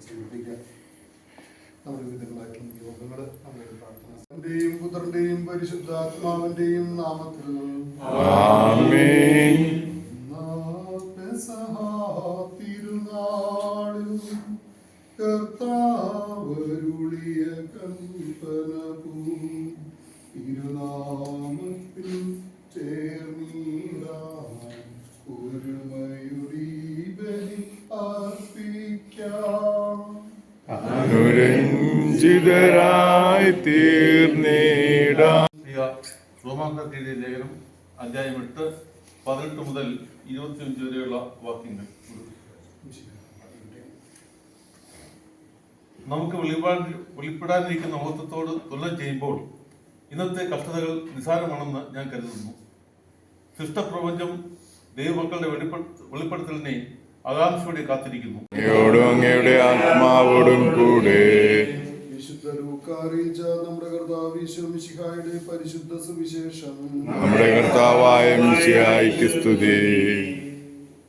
സമർപ്പിക്കാം നമ്മുടെ വിധങ്ങളായിട്ടുള്ള യോഗങ്ങൾ നമ്മുടെ പ്രാർത്ഥന പുത്രന്റെയും പരിശുദ്ധാത്മാവിന്റെയും നാമത്തിൽ തിരുനാളിൽ കർത്താവരുളിയ കൽപ്പന തിരുനാമത്തിൽ ചേർന്നിടാൻ ഒരുമയുടി ബലി അർപ്പിക്കാം അനുരഞ്ജിതരായി തീർന്നേടാം. റോമാക്കാർക്കെഴുതിയ ലേഖനം അധ്യായം എട്ട് പതിനെട്ട് മുതൽ ഇരുപത്തിയഞ്ച് വരെയുള്ള വാക്യങ്ങൾ. നമുക്ക് വെളിപ്പാട് വെളിപ്പെടാനിരിക്കുന്ന മഹത്വത്തോട് തുലനം ചെയ്യുമ്പോൾ ഇന്നത്തെ കഷ്ടതകൾ നിസാരമാണെന്ന് ഞാൻ കരുതുന്നു. ശിഷ്ടപ്രപഞ്ചം ദൈവമക്കളുടെ വെളിപ്പെ വെളിപ്പെടുത്തലിനെ ആകാംക്ഷയോടെ കാത്തിരിക്കുന്നു. അങ്ങയോടും അങ്ങയുടെ ആത്മാവോടും കൂടെ. നമ്മുടെ കർത്താവ് പരിശുദ്ധ സുവിശേഷം. നമ്മുടെ കർത്താവായ മിശിഹായിക്ക് സ്തുതി.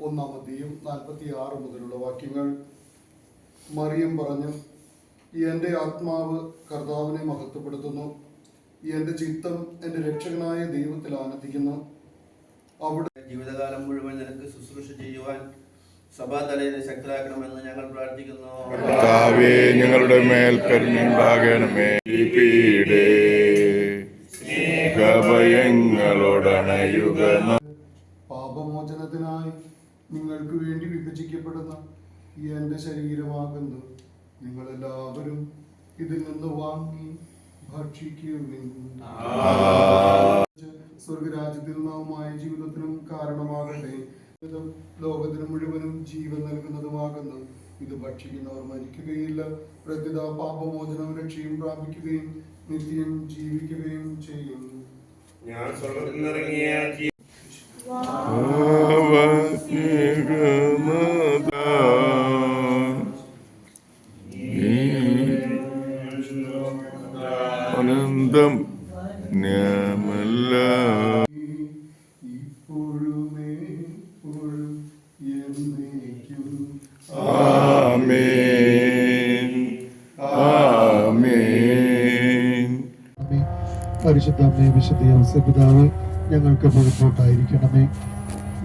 ഒന്നാമത്തെയും നാൽപ്പത്തി ആറ് മുതലുള്ള വാക്യങ്ങൾ. മറിയം പറഞ്ഞു എന്റെ ആത്മാവ് കർത്താവിനെ മഹത്വപ്പെടുത്തുന്നു. എന്റെ ചിത്തം എന്റെ രക്ഷകനായ ദൈവത്തിൽ ആനന്ദിക്കുന്നു. അവിടെ ജീവിതകാലം മുഴുവൻ നിനക്ക് ശുശ്രൂഷ ചെയ്യുവാൻ സഭാതലയെ ശക്തരാക്കണമെന്ന് ഞങ്ങൾ പ്രാർത്ഥിക്കുന്നു. കർത്താവേ ഞങ്ങളുടെ മേൽ കരുണയുണ്ടാകണമേ. ഈ പീഡേ സ്നേഹഭയങ്ങളോടണയുക പാപമോചനത്തിനായി നിങ്ങൾക്ക് വേണ്ടി വിഭജിക്കപ്പെടുന്ന ഈ എന്റെ ശരീരമാകുന്നു. നിങ്ങൾ എല്ലാവരും ഇതിൽ നിന്ന് വാങ്ങി ഭക്ഷിക്കുവിൻ. സ്വർഗരാജ്യത്തിൽ നാവുമായ ജീവിതത്തിനും കാരണമാകട്ടെ. ലോകത്തിന് മുഴുവനും ജീവൻ നൽകുന്നതുമാകുന്നു. ഇത് ഭക്ഷിക്കുന്നവർ മരിക്കുകയില്ല. പ്രത്യുത പാപമോചനവും രക്ഷയും പ്രാപിക്കുകയും നിത്യം ജീവിക്കുകയും ചെയ്യും. ഞാൻ സ്വർഗത്തിൽ നിന്നിറങ്ങിയ പരിശുദ്ധ അമ്മേ വിശുദ്ധ ഔസപിതാവ് ഞങ്ങൾക്ക് പുറത്തോട്ടായിരിക്കണമേ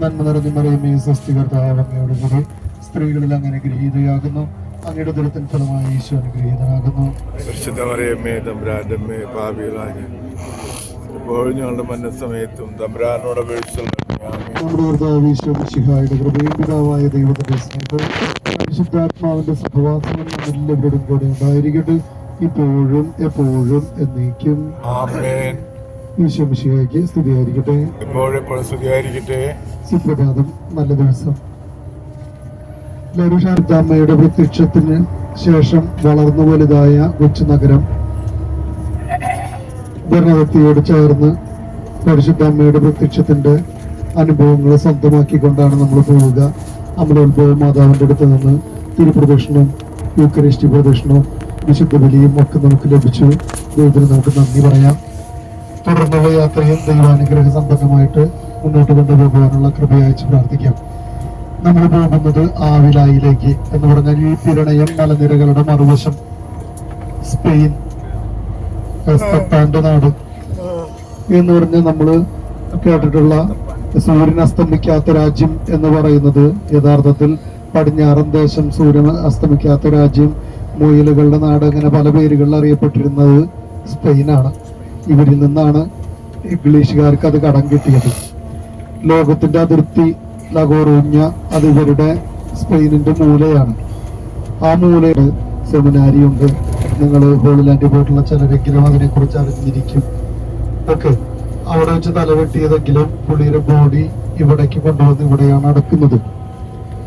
നന്മ നിറഞ്ഞു മറിയമേ സ്വസ്തി കർത്താവ് അങ്ങയുടെ കൂടെ സ്ത്രീകളിൽ അങ്ങനെ ഗ്രഹീതയാകുന്നു. അങ്ങയുടെ ദുരത്തിൻ ഫലമായി ഈശോ അനുഗ്രഹീതനാകുന്നു. പരിശുദ്ധമറിയമ്മേ തമ്പ്രാന്റെ അമ്മേ പാപികളായ എപ്പോഴും ഞങ്ങളുടെ മനസ്സമയത്തും തമ്പ്രാനോട് അപേക്ഷിച്ചു നമ്മുടെ കർത്താവ് ഈശോ മിശിഹായുടെ കൃപയും പിതാവായ ദൈവത്തിന്റെ സ്നേഹവും പരിശുദ്ധാത്മാവിന്റെ സഹവാസവും എല്ലാവരോടും കൂടെ ഉണ്ടായിരിക്കട്ടെ. ഇപ്പോഴും എപ്പോഴും എന്നേക്കും. ആമേൻ. സ്ഥിതിയായിരിക്കട്ടെ മിശിഹായ്ക്ക് സ്തുതിയായിരിക്കട്ടെ. എപ്പോഴെപ്പോഴും സ്തുതിയായിരിക്കട്ടെ. സുപ്രഭാതം. നല്ല ദിവസം. ലരുഷാർജാമ്മയുടെ പ്രത്യക്ഷത്തിന് ശേഷം വളർന്നു വലുതായ കൊച്ചു നഗരം ഭരണവത്തിയോട് ചേർന്ന് പരിശുദ്ധാമ്മയുടെ പ്രത്യക്ഷത്തിന്റെ അനുഭവങ്ങൾ സ്വന്തമാക്കിക്കൊണ്ടാണ് നമ്മൾ പോവുക. അമലോത്ഭവ മാതാവിന്റെ അടുത്ത് നിന്ന് തിരുപ്രദക്ഷിണവും യൂക്കറിസ്റ്റി പ്രദക്ഷിണവും വിശുദ്ധ ബലിയും ഒക്കെ നമുക്ക് ലഭിച്ചു. ദൈവത്തിന് നമുക്ക് നന്ദി പറയാം. തുടർന്നുള്ള യാത്രയും ദൈവാനുഗ്രഹ സമ്പന്നമായിട്ട് മുന്നോട്ട് കൊണ്ടുപോകാനുള്ള കൃപയച്ച് പ്രാർത്ഥിക്കാം. നമ്മൾ പോകുന്നത് ആവിലായിലേക്ക് എന്ന് പറഞ്ഞാൽ ഈ പിരണയം മലനിരകളുടെ മറുവശം. സ്പെയിൻ എസ്തപ്പാന്റെ നാട് എന്ന് പറഞ്ഞ് നമ്മൾ കേട്ടിട്ടുള്ള സൂര്യൻ അസ്തമിക്കാത്ത രാജ്യം എന്ന് പറയുന്നത് യഥാർത്ഥത്തിൽ പടിഞ്ഞാറൻ ദേശം സൂര്യൻ അസ്തമിക്കാത്ത രാജ്യം. മുയലുകളുടെ നാട് അങ്ങനെ പല പേരുകളിൽ അറിയപ്പെട്ടിരുന്നത് സ്പെയിനാണ്. ഇവരിൽ നിന്നാണ് ഇംഗ്ലീഷുകാർക്ക് അത് കടം കിട്ടിയത്. ലോകത്തിന്റെ അതിർത്തി ലഗോറൂഞ്ഞ അത് ഇവരുടെ സ്പെയിനിന്റെ മൂലയാണ്. ആ മൂലയുടെ സെമിനാരി ഉണ്ട് നിങ്ങൾ ഹോളിലാൻഡിൽ പോയിട്ടുള്ള ചിലരെങ്കിലും അതിനെക്കുറിച്ച് അറിഞ്ഞിരിക്കും. ഓക്കെ. അവിടെ വെച്ച് തലവെട്ടിയതെങ്കിലും പുള്ളിയുടെ ബോഡി ഇവിടേക്ക് കൊണ്ടുവന്ന് ഇവിടെയാണ് അടക്കുന്നത്.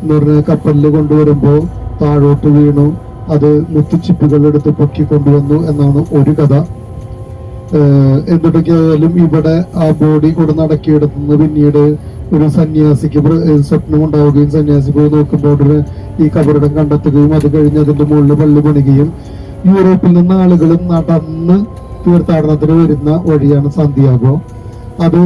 എന്ന് പറഞ്ഞാൽ കപ്പലിൽ കൊണ്ടുവരുമ്പോൾ താഴോട്ട് വീണു. അത് മുത്തുച്ചിപ്പുകൾ എടുത്ത് പൊക്കി കൊണ്ടുവന്നു എന്നാണ് ഒരു കഥ. എന്തൊക്കെയായാലും ഇവിടെ ആ ബോഡി കൂടെ നടക്കിയെടുത്തുനിന്ന് പിന്നീട് ഒരു സന്യാസിക്ക് സ്വപ്നം ഉണ്ടാവുകയും സന്യാസി പോയി നോക്കുമ്പോൾ ഈ കബറിടം കണ്ടെത്തുകയും അത് കഴിഞ്ഞ് അതിന്റെ മുകളിൽ പള്ളി പണിയുകയും യൂറോപ്പിൽ നിന്ന് ആളുകളും നടന്ന് തീർത്ഥാടനത്തിന് വരുന്ന വഴിയാണ് സാന്തിയാഗോ. അത്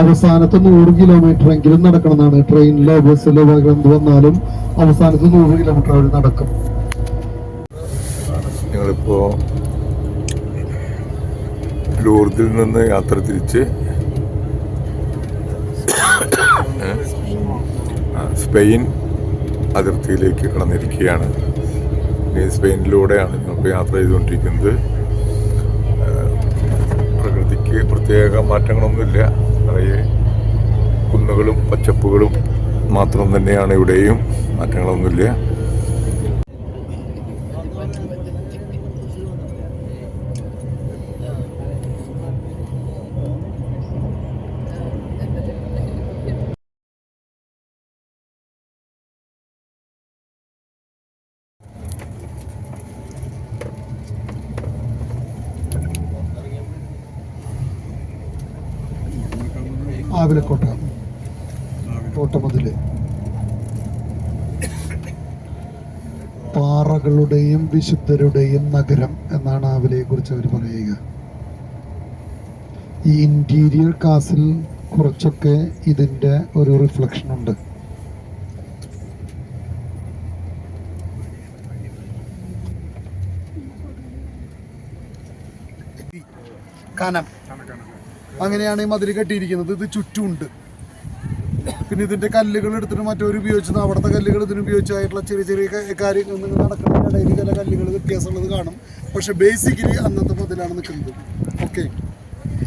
അവസാനത്തെ നൂറ് കിലോമീറ്റർ എങ്കിലും നടക്കണമെന്നാണ്. ട്രെയിനിലോ ബസ്സിലോ എന്ത് വന്നാലും അവസാനത്തെ നൂറ് കിലോമീറ്റർ അവർ നടക്കും. ഞങ്ങളിപ്പോൾ ലൂർദിൽ നിന്ന് യാത്ര തിരിച്ച് സ്പെയിൻ അതിർത്തിയിലേക്ക് കടന്നിരിക്കുകയാണ്. സ്പെയിനിലൂടെയാണ് ഞങ്ങൾ യാത്ര ചെയ്തുകൊണ്ടിരിക്കുന്നത്. പ്രകൃതിക്ക് പ്രത്യേക മാറ്റങ്ങളൊന്നുമില്ല. നിറയെ കുന്നുകളും പച്ചപ്പുകളും മാത്രം തന്നെയാണ് ഇവിടെയും. മാറ്റങ്ങളൊന്നുമില്ല. ആവിലക്കോട്ട. കോട്ടമതിൽ പാറകളുടെയും വിശുദ്ധരുടെയും നഗരം എന്നാണ് ആവിലയെ കുറിച്ച് അവർ പറയുക. ഈ ഇന്റീരിയർ കാസിൽ കുറച്ചൊക്കെ ഇതിന്റെ ഒരു റിഫ്ലക്ഷൻ ഉണ്ട്. കനം. അങ്ങനെയാണ് ഈ മതിൽ കെട്ടിയിരിക്കുന്നത്. ഇത് ചുറ്റുമുണ്ട്. പിന്നെ ഇതിന്റെ കല്ലുകൾ എടുത്തിട്ട് മറ്റൊരു ഉപയോഗിച്ചത് അവിടുത്തെ കല്ലുകൾ ഇതിന് ഉപയോഗിച്ചായിട്ടുള്ള ചെറിയ ചെറിയ കാര്യങ്ങൾ നിങ്ങൾ നടക്കുന്ന ഇടയിൽ ചില കല്ലുകൾ വ്യത്യാസമുള്ളത് കാണും. പക്ഷെ ബേസിക്കലി അന്നത്തെ മതിലാണ് നിൽക്കുന്നത്. ഓക്കെ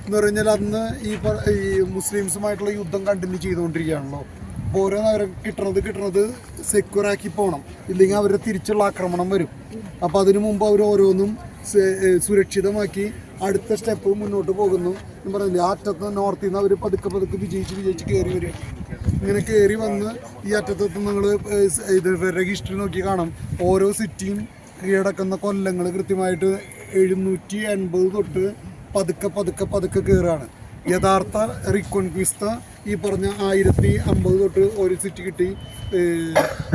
എന്ന് പറഞ്ഞാൽ അന്ന് ഈ ഈ മുസ്ലിംസുമായിട്ടുള്ള യുദ്ധം കണ്ടിന്യൂ ചെയ്തുകൊണ്ടിരിക്കുകയാണല്ലോ. അപ്പോൾ ഓരോ നഗരം കിട്ടണത് കിട്ടണത് സെക്യൂറാക്കി പോകണം ഇല്ലെങ്കിൽ അവരുടെ തിരിച്ചുള്ള ആക്രമണം വരും. അപ്പോൾ അതിനു മുമ്പ് അവർ ഓരോന്നും സുരക്ഷിതമാക്കി അടുത്ത സ്റ്റെപ്പ് മുന്നോട്ട് പോകുന്നു. ഞാൻ പറഞ്ഞില്ലേ അറ്റത്ത് നോർത്തിൽ നിന്ന് അവർ പതുക്കെ പതുക്കെ വിജയിച്ച് വിജയിച്ച് കയറി വരും. ഇങ്ങനെ കയറി വന്ന് ഈ അറ്റത്ത് നിങ്ങൾ ഇത് രജിസ്റ്റർ നോക്കി കാണാം. ഓരോ സിറ്റിയും കീഴടക്കുന്ന കൊല്ലങ്ങൾ കൃത്യമായിട്ട് എഴുന്നൂറ്റി എൺപത് തൊട്ട് പതുക്കെ പതുക്കെ പതുക്കെ കയറുകയാണ് യഥാർത്ഥ റിക്കോൺക്വിസ്ത ഈ പറഞ്ഞ ആയിരത്തി അമ്പത് തൊട്ട് ഒരു സിറ്റി കിട്ടി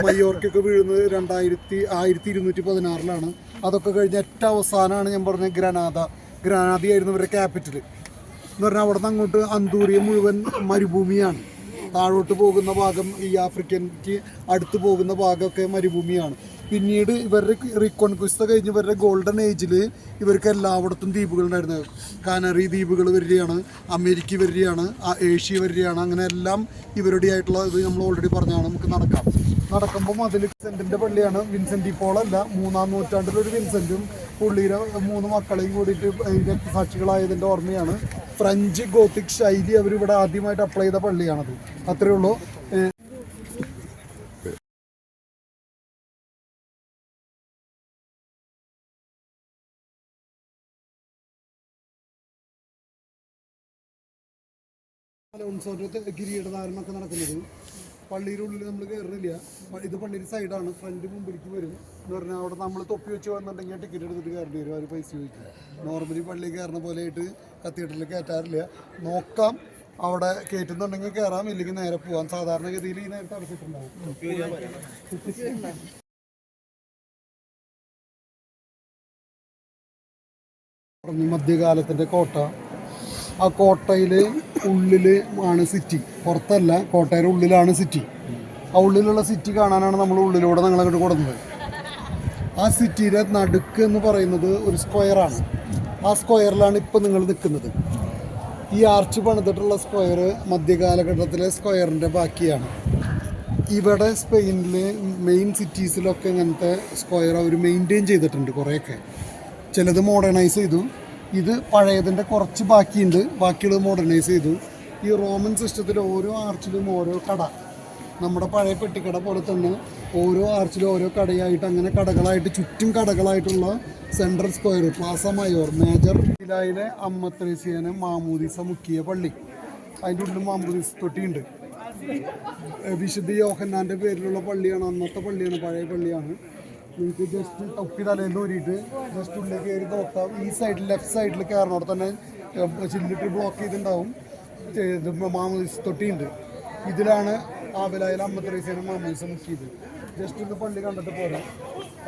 മയോർക്കൊക്കെ വീഴുന്നത് രണ്ടായിരത്തി ആയിരത്തി ഇരുന്നൂറ്റി പതിനാറിലാണ്. അതൊക്കെ കഴിഞ്ഞ ഏറ്റവും അവസാനമാണ് ഞാൻ പറഞ്ഞ ഗ്രനാദ. ഗ്രനാദയായിരുന്നു ഇവരുടെ ക്യാപിറ്റൽ എന്ന് പറഞ്ഞാൽ അവിടെ നിന്ന് അങ്ങോട്ട് അന്തൂരി മുഴുവൻ മരുഭൂമിയാണ്. താഴോട്ട് പോകുന്ന ഭാഗം ഈ ആഫ്രിക്കൻക്ക് അടുത്ത് പോകുന്ന ഭാഗമൊക്കെ മരുഭൂമിയാണ്. പിന്നീട് ഇവരുടെ റിക്കോൺക്വിസ്ത കഴിഞ്ഞ് ഇവരുടെ ഗോൾഡൻ ഏജിൽ ഇവർക്ക് എല്ലായിടത്തും ദ്വീപുകൾ ഉണ്ടായിരുന്നു കാനറി ദ്വീപുകൾ വരികയാണ് അമേരിക്ക വരികയാണ് ഏഷ്യ വരികയാണ് അങ്ങനെ എല്ലാം ഇവരുടെ ആയിട്ടുള്ള ഇത് നമ്മൾ ഓൾറെഡി പറഞ്ഞാണ് നമുക്ക് നടക്കാം. നടക്കുമ്പോൾ അതിൽ വിൻസെന്റിന്റെ പള്ളിയാണ്. വിൻസെന്റ് ഇപ്പോഴല്ല മൂന്നാം നൂറ്റാണ്ടിലൊരു വിൻസെന്റും പുള്ളിയുടെ മൂന്ന് മക്കളെയും കൂടിയിട്ട് അതിന്റെ സാക്ഷികളായതിന്റെ ഓർമ്മയാണ്. ഫ്രഞ്ച് ഗോത്തിക് ശൈലി അവരിവിടെ ആദ്യമായിട്ട് അപ്ലൈ ചെയ്ത പള്ളിയാണത്. അത്രയേ ഉള്ളൂ. അലോൺസോന്റെ കിരീടധാരണമൊക്കെ നടക്കുന്നത്. പള്ളിയുടെ ഉള്ളിൽ നമ്മൾ കയറുന്നില്ല. ഇത് പള്ളിയുടെ സൈഡാണ്. ഫ്രണ്ട് മുമ്പിലേക്ക് വരും. എന്ന് പറഞ്ഞാൽ അവിടെ നമ്മൾ തൊപ്പി വെച്ച് വന്നിട്ടുണ്ടെങ്കിൽ ടിക്കറ്റ് എടുത്തിട്ട് കയറേണ്ടി വരും. അവർ പൈസ ചോദിക്കും. നോർമലി പള്ളിയിൽ കയറുന്ന പോലെ ആയിട്ട് കത്തീഡ്രലിൽ കയറ്റാറില്ല. നോക്കാം. അവിടെ കയറ്റുന്നുണ്ടെങ്കിൽ കയറാം. ഇല്ലെങ്കിൽ നേരെ പോവാം. സാധാരണഗതിയിൽ ഈ നേരത്തെ അടച്ചിട്ടുണ്ടാവും. മധ്യകാലത്തിന്റെ കോട്ട. ആ കോട്ടയിൽ ഉള്ളിൽ ആണ് സിറ്റി പുറത്തല്ല കോട്ടയുടെ ഉള്ളിലാണ് സിറ്റി ആ ഉള്ളിലുള്ള സിറ്റി കാണാനാണ് നമ്മൾ ഉള്ളിലൂടെ ഞങ്ങൾ അങ്ങോട്ട് കൊടുക്കുന്നത് ആ സിറ്റിയുടെ നടുക്ക് എന്ന് പറയുന്നത് ഒരു സ്ക്വയറാണ് ആ സ്ക്വയറിലാണ് ഇപ്പം നിങ്ങൾ നിൽക്കുന്നത്. ഈ ആർച്ച് പണിതിട്ടുള്ള സ്ക്വയർ മധ്യകാലഘട്ടത്തിലെ സ്ക്വയറിന്റെ ബാക്കിയാണ്. ഇവിടെ സ്പെയിനിലെ മെയിൻ സിറ്റീസിലൊക്കെ ഇങ്ങനത്തെ സ്ക്വയർ അവർ മെയിന്റെയിൻ ചെയ്തിട്ടുണ്ട് കുറേയൊക്കെ. ചിലത് മോഡേണൈസ് ചെയ്തു. ഇത് പഴയതിന്റെ കുറച്ച് ബാക്കിയുണ്ട്. ബാക്കിയുള്ളത് മോഡേണൈസ് ചെയ്തു. ഈ റോമൻ സിസ്റ്റത്തിൽ ഓരോ ആർച്ചിലും ഓരോ കട. നമ്മുടെ പഴയ പെട്ടിക്കട പോലെ തന്നെ ഓരോ ആർച്ചിലും ഓരോ കടയായിട്ട് അങ്ങനെ കടകളായിട്ട് ചുറ്റും കടകളായിട്ടുള്ള central square plaza mayor major ജില്ലയിലെ അമ്മത്രേസ്യനെ മാമൂദിസ മുക്കിയ പള്ളി. അതിന്റെ ഉള്ളിൽ മാമൂദിസ തൊട്ടിയുണ്ട്. വിശുദ്ധ യോഹന്നാന്റെ പേരിലുള്ള പള്ളിയാണ്. അന്നത്തെ പള്ളിയാണ് പഴയ പള്ളിയാണ്. നിങ്ങൾക്ക് ജസ്റ്റ് തൊപ്പി തലേന്ന് ഊരിയിട്ട് ജസ്റ്റ് ഉള്ളിലേക്ക് കയറി നോക്കാം ഈ സൈഡിൽ ലെഫ്റ്റ് സൈഡിൽ കയറണോടെ തന്നെ ചില്ലിട്ട് ബ്ലോക്ക് ചെയ്തിട്ടുണ്ടാവും. മാമൂസ് തൊട്ടിയുണ്ട്. ഇതിലാണ് ആവിലായാലും അമ്പത്തറീസേനും മാമൂസ് മുക്കിയത്. ജസ്റ്റ് ഒന്ന് പള്ളി കണ്ടിട്ട് പോരാം.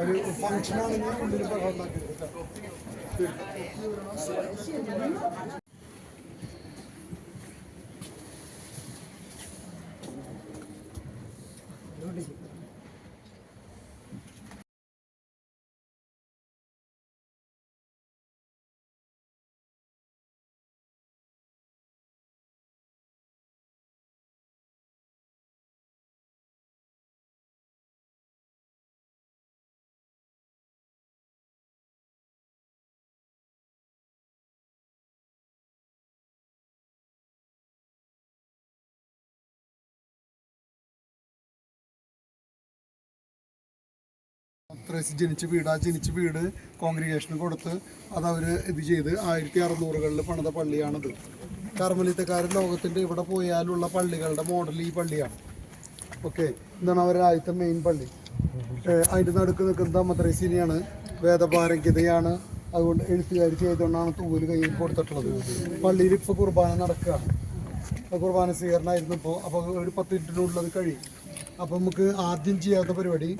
ഒരു ഫങ്ഷനാണെങ്കിൽ ഉള്ളിൽ ബഹളം ഉണ്ടാക്കി ജനിച്ച വീട് ആ ജനിച്ച വീട് കോൺഗ്രിഗേഷന് കൊടുത്ത് അത് അവർ ഇത് ചെയ്ത് ആയിരത്തി അറുന്നൂറുകളിൽ പണിത പള്ളിയാണിത്. കർമ്മലിത്തക്കാരൻ ലോകത്തിന്റെ ഇവിടെ പോയാലുള്ള പള്ളികളുടെ മോഡൽ ഈ പള്ളിയാണ്. ഓക്കെ ഇതാണ് അവരുടെ ആദ്യത്തെ മെയിൻ പള്ളി. അതിന്റെ നടുക്ക് നിൽക്കുന്നത് അമ്മത്രേസിനെയാണ് വേദപാരംഗ്യതയാണ് അതുകൊണ്ട് എഴുത്തുകാർ ചെയ്തുകൊണ്ടാണ് തൂവൽ കയ്യിൽ കൊടുത്തിട്ടുള്ളത്. പള്ളിയിൽ ഇപ്പോൾ കുർബാന നടക്കുകയാണ്. കുർബാന സ്വീകരണമായിരുന്നു ഇപ്പോൾ അപ്പോൾ ഒരു പത്ത് മിനിറ്റിനുള്ളത് കഴിയും. അപ്പോൾ നമുക്ക് ആദ്യം ചെയ്യാത്ത പരിപാടി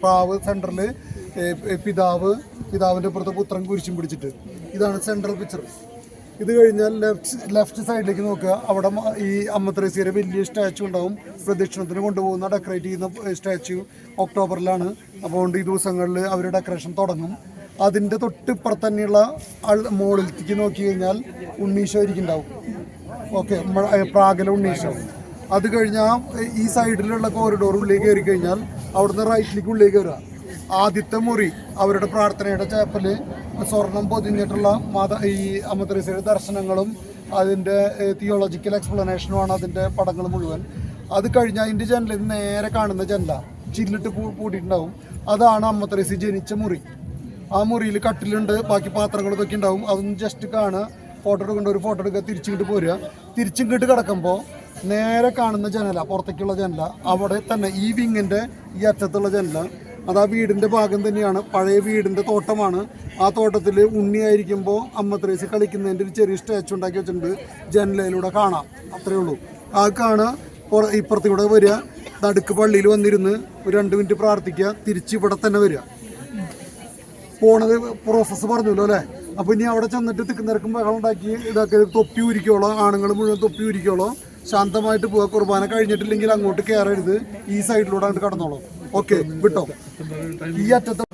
പ്രാവ് സെന്ററിൽ പിതാവ് പിതാവിന്റെ പുറത്ത് പുത്രൻ കുരിശും പിടിച്ചിട്ട്. ഇതാണ് സെൻട്രൽ പിക്ചർ. ഇത് കഴിഞ്ഞാൽ ലെഫ്റ്റ് ലെഫ്റ്റ് സൈഡിലേക്ക് നോക്കുക. അവിടെ ഈ അമ്മത്രേസിയുടെ വലിയ സ്റ്റാച്ചു ഉണ്ടാവും. പ്രദക്ഷിണത്തിന് കൊണ്ടുപോകുന്ന ഡെക്കറേറ്റ് ചെയ്യുന്ന സ്റ്റാച്ചു ഒക്ടോബറിലാണ്. അപ്പോൾ ഈ ദിവസങ്ങളിൽ അവർ ഡെക്കറേഷൻ തുടങ്ങും. അതിന്റെ തൊട്ടിപ്പുറത്ത് തന്നെയുള്ള ആൾ മുകളിലേക്ക് നോക്കി കഴിഞ്ഞാൽ ഉണ്ണീശോ ഇരിക്കുന്നുണ്ടാവും. ഓക്കെ പ്രാഗല ഉണ്ണീശോ. അത് കഴിഞ്ഞാൽ ഈ സൈഡിലുള്ള കോറിഡോർ ഉള്ളിലേക്ക് കയറി കഴിഞ്ഞാൽ അവിടുന്ന് റൈറ്റിലേക്ക് ഉള്ളിലേക്ക് വരിക ആദ്യത്തെ മുറി അവരുടെ പ്രാർത്ഥനയുടെ ചേപ്പൽ സ്വർണം പൊതിഞ്ഞിട്ടുള്ള മാത ഈ അമൃതസയുടെ ദർശനങ്ങളും അതിന്റെ തിയോളജിക്കൽ എക്സ്പ്ലനേഷനുമാണ് അതിന്റെ പടങ്ങൾ മുഴുവൻ. അത് കഴിഞ്ഞാൽ അതിന്റെ ജനലിൽ നേരെ കാണുന്ന ജനല ചില്ലിട്ട് പൂട്ടിയിട്ടുണ്ടാവും അതാണ് അമ്മത്രേസി ജനിച്ച മുറി. ആ മുറിയിൽ കട്ടിലുണ്ട് ബാക്കി പാത്രങ്ങൾ ഇതൊക്കെ ഉണ്ടാവും. അതൊന്ന് ജസ്റ്റ് കാണുക ഫോട്ടോ എടുക്കേണ്ട ഒരു ഫോട്ടോ എടുക്കുക തിരിച്ചിങ്ങോട്ട് പോരുക. തിരിച്ചിങ്ങോട്ട് കിടക്കുമ്പോൾ നേരെ കാണുന്ന ജനല പുറത്തേക്കുള്ള ജനല. അവിടെ തന്നെ ഈ വിങ്ങിന്റെ ഈ അറ്റത്തുള്ള ജനല. അത് ആ വീടിന്റെ ഭാഗം തന്നെയാണ്. പഴയ വീടിന്റെ തോട്ടമാണ്. ആ തോട്ടത്തിൽ ഉണ്ണിയായിരിക്കുമ്പോൾ അമ്മ ത്രേസി കളിക്കുന്നതിന്റെ ഒരു ചെറിയ സ്റ്റാച്ചു ഉണ്ടാക്കി വെച്ചിട്ടുണ്ട്. ജനലയിലൂടെ കാണാം. അത്രേ ഉള്ളൂ. ആ കാണുക പുറ ഇപ്പുറത്തൂടെ വരിക. നടുക്ക് പള്ളിയിൽ വന്നിരുന്ന് ഒരു രണ്ട് മിനിറ്റ് പ്രാർത്ഥിക്കുക. തിരിച്ച് ഇവിടെ തന്നെ വരിക. പോണത് പ്രോസസ്സ് പറഞ്ഞല്ലോ അല്ലേ? അപ്പോൾ ഇനി അവിടെ ചെന്നിട്ട് തിക്കുന്നിറക്കും ബഹളം ഉണ്ടാക്കി ഇതാക്കി തൊപ്പി ഉരിക്കോളോ ആണുങ്ങൾ മുഴുവൻ തൊപ്പി ഉരിക്കോളോ ശാന്തമായിട്ട് പോവാ. കുർബാന കഴിഞ്ഞിട്ടില്ലെങ്കിൽ അങ്ങോട്ട് കയറരുത് ഈ സൈഡിലൂടെ അങ്ങോട്ട് കടന്നോളൂ. ഓക്കെ വിട്ടോ? ഈ അറ്റത്തെ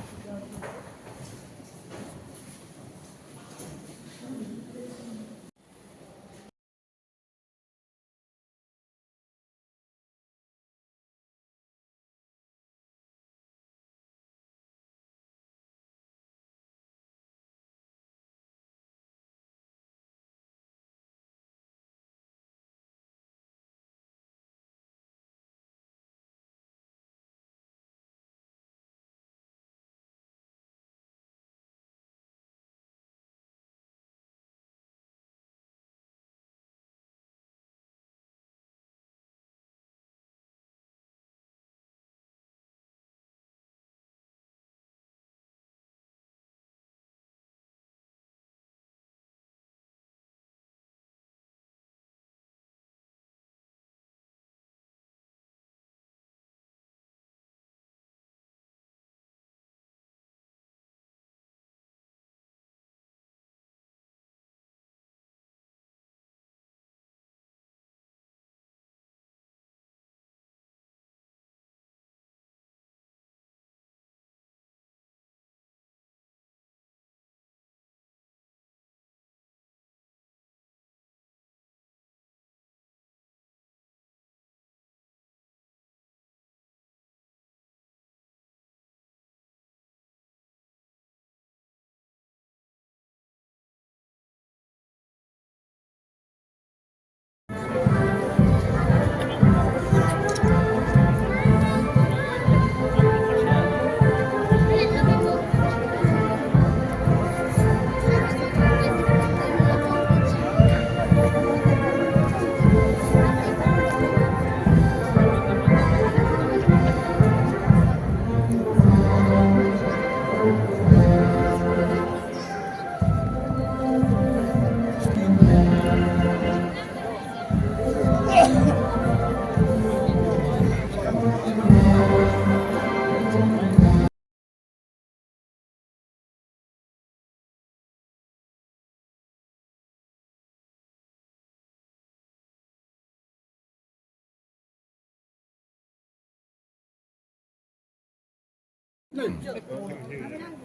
No, just...